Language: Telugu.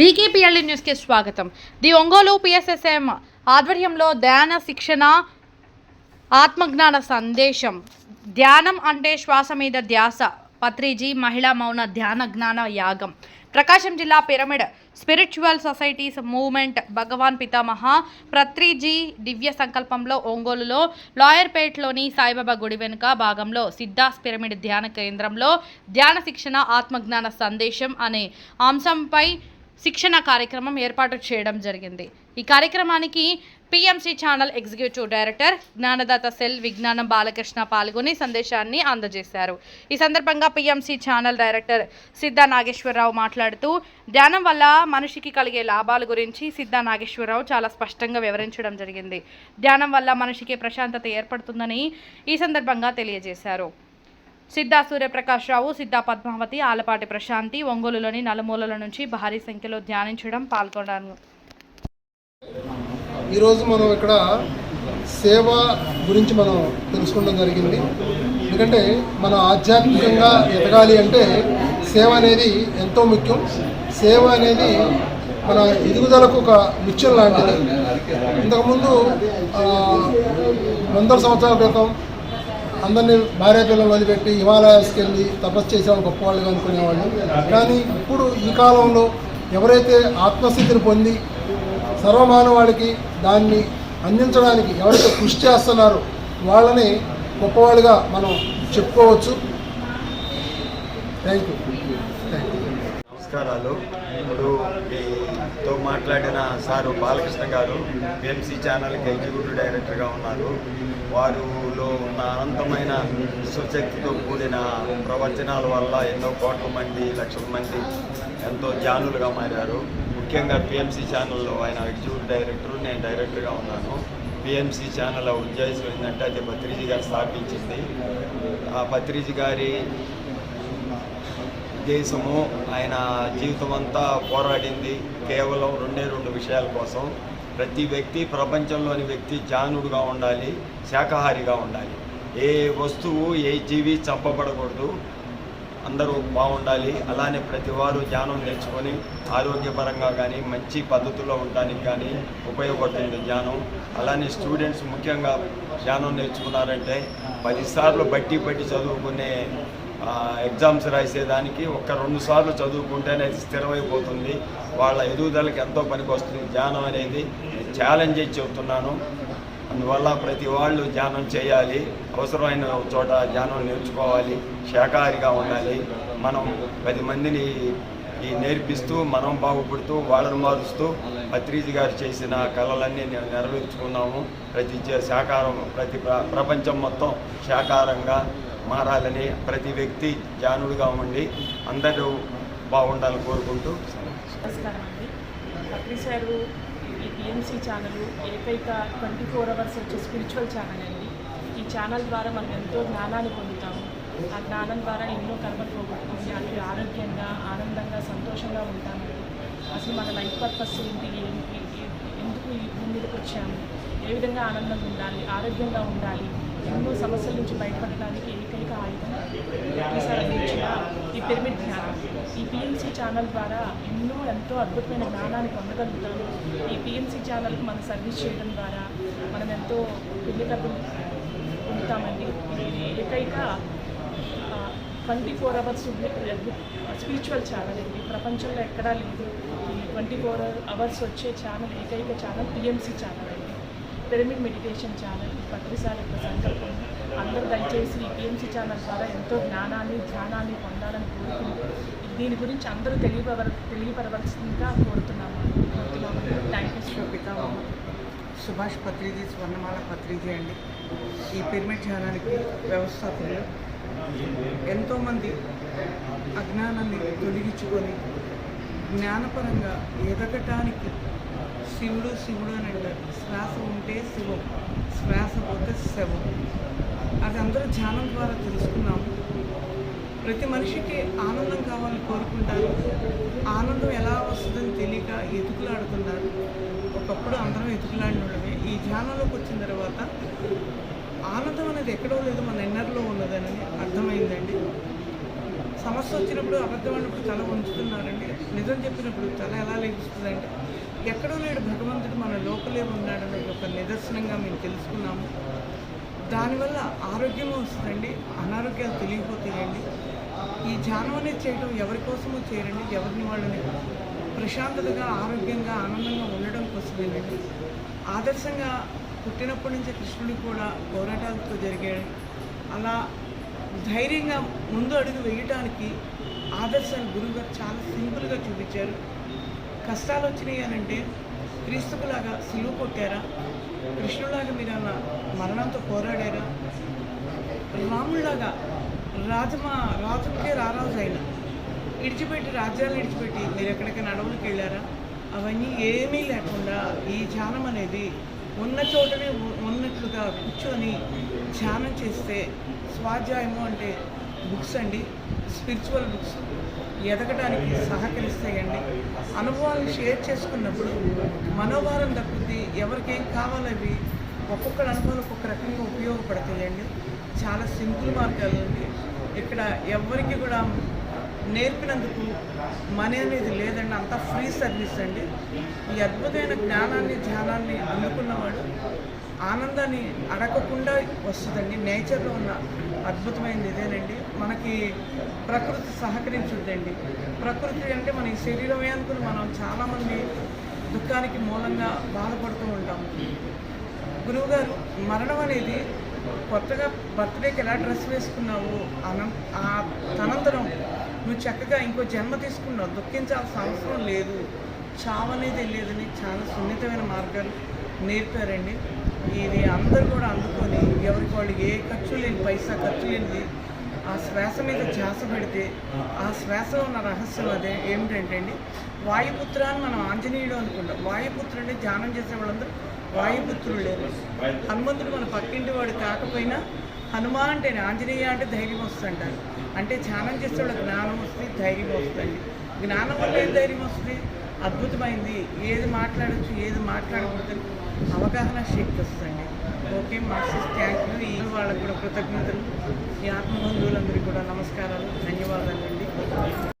బీకేపీఎల్ఈ న్యూస్కి స్వాగతం. ది ఒంగోలు పిఎస్ఎస్ఎం ఆధ్వర్యంలో ధ్యాన శిక్షణ ఆత్మజ్ఞాన సందేశం ధ్యానం అంటే శ్వాస మీద ధ్యాస పత్రిజీ మహిళా మౌన ధ్యాన జ్ఞాన యాగం. ప్రకాశం జిల్లా పిరమిడ్ స్పిరిచువల్ సొసైటీస్ మూవ్మెంట్ భగవాన్ పితామహ ప్రత్రిజీ దివ్య సంకల్పంలో ఒంగోలులో లాయర్పేట్లోని సాయిబాబా గుడి వెనుక భాగంలో సిద్ధాస్ పిరమిడ్ ధ్యాన కేంద్రంలో ధ్యాన శిక్షణ ఆత్మజ్ఞాన సందేశం అనే అంశంపై శిక్షణ కార్యక్రమం ఏర్పాటు చేయడం జరిగింది. ఈ కార్యక్రమానికి పిఎంసి ఛానల్ ఎగ్జిక్యూటివ్ డైరెక్టర్ జ్ఞానదాత సెల్ విజ్ఞానం బాలకృష్ణ పాల్గొని సందేశాన్ని అందజేశారు. ఈ సందర్భంగా పిఎంసి ఛానల్ డైరెక్టర్ సిద్ధ నాగేశ్వరరావు మాట్లాడుతూ ధ్యానం వల్ల మనిషికి కలిగే లాభాల గురించి సిద్ధ నాగేశ్వరరావు చాలా స్పష్టంగా వివరించడం జరిగింది. ధ్యానం వల్ల మనిషికి ప్రశాంతత ఏర్పడుతుందని ఈ సందర్భంగా తెలియజేశారు. సిద్ధా సూర్యప్రకాష్ రావు సిద్ధా పద్మావతి ఆలపాటి ప్రశాంతి ఒంగోలులోని నలుమూలల నుంచి భారీ సంఖ్యలో ధ్యానించడం పాల్గొన్నాను. ఈరోజు మనం ఇక్కడ సేవ గురించి మనం తెలుసుకోవడం జరిగింది. ఎందుకంటే మనం ఆధ్యాత్మికంగా ఎదగాలి అంటే సేవ అనేది ఎంతో ముఖ్యం. సేవ అనేది మన ఎదుగుదలకు ఒక నిత్యం లాంటిది. ఇంతకుముందు వందల సంవత్సరాల క్రితం అందరినీ భార్య పిల్లలు వదిలిపెట్టి హిమాలయాస్కి వెళ్ళి తపస్సు చేసేవాళ్ళు గొప్పవాళ్ళుగా అనుకునేవాళ్ళు కానీ ఇప్పుడు ఈ కాలంలో ఎవరైతే ఆత్మస్థితిని పొంది సర్వమానవాళికి దాన్ని అందించడానికి ఎవరైతే కృషి చేస్తున్నారో వాళ్ళని గొప్పవాళ్ళుగా మనం చెప్పుకోవచ్చు. థ్యాంక్ యూ నమస్కారాలు. ఇప్పుడు మీతో మాట్లాడిన సారు బాలకృష్ణ గారు ఎంసీ ఛానల్కి ఎగ్జిక్యూటివ్ డైరెక్టర్గా ఉన్నారు. వారిలో ఉన్న అనంతమైన సుశక్తితో కూడిన ప్రవచనాల వల్ల ఎన్నో కోట్ల మంది లక్షల మంది ఎంతో జానులుగా మారారు. ముఖ్యంగా పిఎంసీ ఛానల్లో ఆయన ఎగ్జిక్యూటివ్ డైరెక్టర్ నేను డైరెక్టర్గా ఉన్నాను. పిఎంసీ ఛానల్ ఉద్దేశం ఏంటంటే అది భత్రిజీ గారు స్థాపించింది. ఆ భత్రిజీ గారి దేశము ఆయన జీవితం అంతా పోరాడింది కేవలం రెండే రెండు విషయాల కోసం. ప్రతి వ్యక్తి ప్రపంచంలోని వ్యక్తి జానుడుగా ఉండాలి శాకాహారిగా ఉండాలి. ఏ వస్తువు ఏ జీవి చంపబడకూడదు. అందరూ బాగుండాలి. అలానే ప్రతి వారు ధ్యానం నేర్చుకొని ఆరోగ్యపరంగా కానీ మంచి పద్ధతిలో ఉండడానికి కానీ ఉపయోగపడుతుంది ధ్యానం అలానే స్టూడెంట్స్ ముఖ్యంగా ధ్యానం నేర్చుకున్నారంటే పదిసార్లు బట్టి బట్టి చదువుకునే ఎగ్జామ్స్ రాసేదానికి ఒక్క రెండు సార్లు చదువుకుంటేనే అది స్థిరమైపోతుంది. వాళ్ళ ఎదుగుదలకి ఎంతో పనికి వస్తుంది ధ్యానం అనేది ఛాలెంజ్ చేసి చెబుతున్నాను అందువల్ల ప్రతి వాళ్ళు ధ్యానం చేయాలి. అవసరమైన చోట ధ్యానం నేర్చుకోవాలి. శాఖాహారిగా ఉండాలి. మనం పది మందిని ఈ నేర్పిస్తూ మనం బాగుపడుతూ వాళ్ళని మారుస్తూ పత్రిజీ గారు చేసిన కళలన్నీ నేను నెరవేర్చుకున్నాము. ప్రతి జ- ప్రతి ప్ర- ప్రపంచం మొత్తం శాకారంగా మారాలని ప్రతి వ్యక్తి ధ్యానుడిగా ఉండి అందరూ బాగుండాలని కోరుకుంటూ నమస్కారం అండి. పత్రి సారు ఈ టీఎంసీ ఛానల్ ఏకైక ట్వంటీ ఫోర్ అవర్స్ వచ్చే స్పిరిచువల్ ఛానల్ అండి. ఈ ఛానల్ ద్వారా మనం ఎంతో జ్ఞానాన్ని పొందుతాము. ఆ జ్ఞానం ద్వారా ఎన్నో కర్మలు పోగొట్టుకుని అది ఆరోగ్యంగా ఆనందంగా సంతోషంగా ఉంటామండి. అసలు మన లైఫ్ పర్పస్ ఏంటి? ఏంటి ఎందుకు ఈ భూమి మీదకి వచ్చాము? ఏ విధంగా ఆనందంగా ఉండాలి? ఆరోగ్యంగా ఉండాలి? ఎన్నో సమస్యల నుంచి బయటపడడానికి ఏకైక ఆయుధం. ప్రతిసారి అందించిన ఈ పిరమిడ్ ధ్యానం ఈ పిఎంసీ ఛానల్ ద్వారా ఎన్నో ఎంతో అద్భుతమైన జ్ఞానాన్ని పొందగలుగుతాను ఈ పిఎంసీ ఛానల్కి మనం సర్వీస్ చేయడం ద్వారా మనం ఎంతో పుణ్యకర్మం పొందుతామండి. ఇది ఏకైక twenty four hours spiritual channel ఇది. ప్రపంచంలో ఎక్కడా లేదు. ఈ ట్వంటీ ఫోర్ అవర్స్ వచ్చే ఛానల్ ఏకైక ఛానల్ పిఎంసీ ఛానల్. అండి పిరమిడ్ మెడిటేషన్ ఛానల్ పత్రిసారి యొక్క సంకల్పం. అందరూ దయచేసి ఈ పిఎంసీ ఛానల్ ద్వారా ఎంతో జ్ఞానాన్ని ధ్యానాన్ని పొందాలని కోరుకుంటూ దీని గురించి అందరూ తెలియపర తెలియపరవలసిందిగా కోరుతున్నాము. కోరుతున్నాము థ్యాంక్ యూ శోభిత సుభాష్ పత్రిజీ స్వర్ణమాల పత్రిజీ అండి. ఈ పిరమిడ్ ఛానల్కి వ్యవస్థాపకులు ఎంతోమంది అజ్ఞానాన్ని తొలగించుకొని జ్ఞానపరంగా ఎదగటానికి శివుడు శివుడు అని అంటారు. శ్వాస ఉంటే శివం శ్వాస పోతే శవం. అది అందరూ ధ్యానం ద్వారా తెలుసుకున్నాము. ప్రతి మనిషికి ఆనందం కావాలని కోరుకుంటారు. ఆనందం ఎలా వస్తుందని తెలియక ఎతుకులాడుతున్నారు. ఒకప్పుడు అందరం ఎతుకులాడిన ఈ ధ్యానంలోకి వచ్చిన తర్వాత ఆనందం అనేది ఎక్కడో లేదు మన ఎన్నర్లో ఉన్నదని అర్థమైందండి. సమస్య వచ్చినప్పుడు అబద్ధం అన్నప్పుడు తల ఉంచుతున్నారండి నిజం చెప్పినప్పుడు తల ఎలా లేదు ఎక్కడో లేడు భగవంతుడు మన లోపలే ఉన్నాడనే ఒక నిదర్శనంగా మేము తెలుసుకున్నాము. దానివల్ల ఆరోగ్యం వస్తుందండి అనారోగ్యాలు తెలియపోతాయండి ఈ ధ్యానం అనేది చేయడం ఎవరి కోసమో చేయరండి ఎవరిని వాళ్ళని ప్రశాంతతగా ఆరోగ్యంగా ఆనందంగా ఉండడం కోసమేనండి. ఆదర్శంగా పుట్టినప్పటి నుంచి కృష్ణుడు కూడా పోరాటాలతో జరిగాడు అలా ధైర్యంగా ముందు అడుగు వేయటానికి ఆదర్శాన్ని గురువుగారు చాలా సింపుల్గా చూపించారు. కష్టాలు వచ్చినాయి అని అంటే క్రీస్తుకులాగా సిలువ కొట్టారా? కృష్ణులాగా మీరు అలా మరణంతో పోరాడారా? రాముళ్ళాగా రాజమా రాజుకే రారాజు అయిన ఇడిచిపెట్టి రాజ్యాలు ఇడిచిపెట్టి మీరు ఎక్కడికైనా అడవులకు వెళ్ళారా అవన్నీ ఏమీ లేకుండా ఈ ధ్యానం అనేది ఉన్న చోటనే ఉన్నట్లుగా కూర్చొని ధ్యానం చేస్తే స్వాధ్యాయము అంటే బుక్స్ అండి. Spiritual books. ఎదగడానికి సహకరిస్తాయండి. అనుభవాలను షేర్ చేసుకున్నప్పుడు మనోభారం తగ్గుద్ది ఎవరికేం కావాలవి ఒక్కొక్కరి అనుభవాలు ఒక్కొక్క రకంగా ఉపయోగపడతాయండి. చాలా సింపుల్ మార్గాలు అండి ఇక్కడ ఎవరికి కూడా నేర్పినందుకు మనీ అనేది లేదండి. అంతా ఫ్రీ సర్వీస్ అండి. ఈ అద్భుతమైన జ్ఞానాన్ని ధ్యానాన్ని అందుకున్నవాడు ఆనందాన్ని అడగకుండా వస్తుందండి. నేచర్లో ఉన్న అద్భుతమైనది ఇదేనండి. మనకి ప్రకృతి సహకరించుద్దండి. ప్రకృతి అంటే మన ఈ శరీరమే మనం చాలామంది దుఃఖానికి మూలంగా బాధపడుతూ ఉంటాం. గురువుగారు మరణం అనేది కొత్తగా బర్త్డేకి ఎలా డ్రెస్ వేసుకున్నావు అనం ఆ తనంతరం నువ్వు చక్కగా ఇంకో జన్మ తీసుకున్నావు. దుఃఖించాల్సిన అవసరం లేదు. చావనేది లేదని చాలా సున్నితమైన మార్గాలు నేర్పారండి. ఇది అందరూ కూడా అందుకొని ఎవరికి వాళ్ళు ఏ ఖర్చు లేని పైసా ఖర్చు లేనిది ఆ శ్వాస మీద ధ్యాస పెడితే ఆ శ్వాస ఉన్న రహస్యం అదే ఏమిటంటే అండి వాయుపుత్ర అని మనం ఆంజనేయుడు అనుకుంటాం. వాయుపుత్రుడు ధ్యానం చేసే వాళ్ళందరూ వాయుపుత్రులు లేరు. హనుమంతుడు మన పక్కింటి వాడు కాకపోయినా హనుమా అంటే ఆంజనేయ అంటే ధైర్యం వస్తుంటారు. అంటే ధ్యానం చేసే వాళ్ళకి జ్ఞానం వస్తుంది ధైర్యం వస్తుంది. జ్ఞానం వల్ల ఏం ధైర్యం వస్తుంది? అద్భుతమైంది. ఏది మాట్లాడచ్చు ఏది మాట్లాడకూడదు అవగాహన శక్తి వస్తుంది ఓకే మాస్టర్స్ థ్యాంక్ యూ. ఈ వాళ్ళకు కూడా కృతజ్ఞతలు. ఈ ఆత్మబంధువులందరికీ కూడా నమస్కారాలు ధన్యవాదాలు అండి